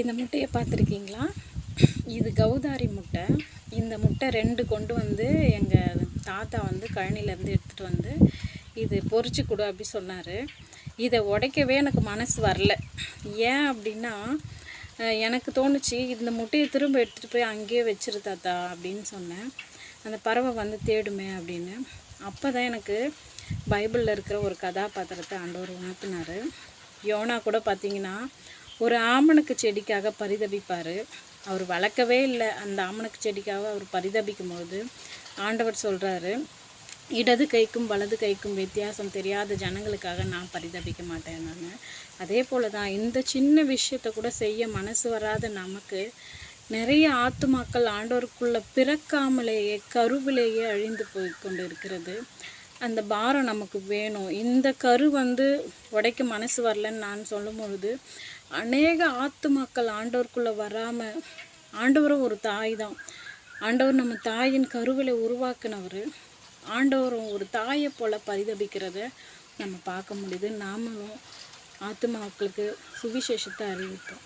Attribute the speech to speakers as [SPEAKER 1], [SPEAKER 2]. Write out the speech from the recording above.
[SPEAKER 1] இந்த முட்டையை பார்த்துருக்கீங்களா? இது கௌதாரி முட்டை. இந்த முட்டை ரெண்டு கொண்டு வந்து எங்கள் தாத்தா வந்து கழனிலேருந்து எடுத்துகிட்டு வந்து இது பொறிச்சு கொடு அப்படி சொன்னார். இதை உடைக்கவே எனக்கு மனசு வரல. ஏன் அப்படின்னா எனக்கு தோணுச்சு இந்த முட்டையை திரும்ப எடுத்துகிட்டு போய் அங்கேயே வச்சிரு தாத்தா அப்படின்னு சொன்னேன். அந்த பறவை வந்து தேடுமே அப்படின்னு. அப்போ தான் எனக்கு பைபிளில் இருக்கிற ஒரு கதாபாத்திரத்தை ஆண்டவர் உணர்த்தினார். யோனா கூட பார்த்தீங்கன்னா ஒரு ஆமணக்கு செடிக்காக பரிதபிப்பார். அவர் வளர்க்கவே இல்லை. அந்த ஆமணக்கு செடிக்காக அவர் பரிதபிக்கும் போது ஆண்டவர் சொல்கிறாரு இடது கைக்கும் வலது கைக்கும் வித்தியாசம் தெரியாத ஜனங்களுக்காக நான் பரிதபிக்க மாட்டேன் நான். அதே போல தான் இந்த சின்ன விஷயத்தை கூட செய்ய மனசு வராத நமக்கு நிறைய ஆத்துமாக்கள் ஆண்டோருக்குள்ளே பிறக்காமலேயே கருவிலேயே அழிந்து போய் கொண்டு இருக்கிறது அந்த பாரம் நமக்கு வேணும். இந்த கரு வந்து உடைக்க மனசு வரலன்னு நான் சொல்லும் பொழுது அநேக ஆத்துமாக்கள் ஆண்டவருக்குள்ளே வராமல் ஆண்டவரும் ஒரு தாய் தான் ஆண்டவர் நம்ம தாயின் கருவிலை உருவாக்குனவர். ஆண்டவரும் ஒரு தாயை போல பரிதபிக்கிறத நம்ம பார்க்க முடியுது. நாமளும் ஆத்துமாக்களுக்கு சுவிசேஷத்தை அறிவிப்போம்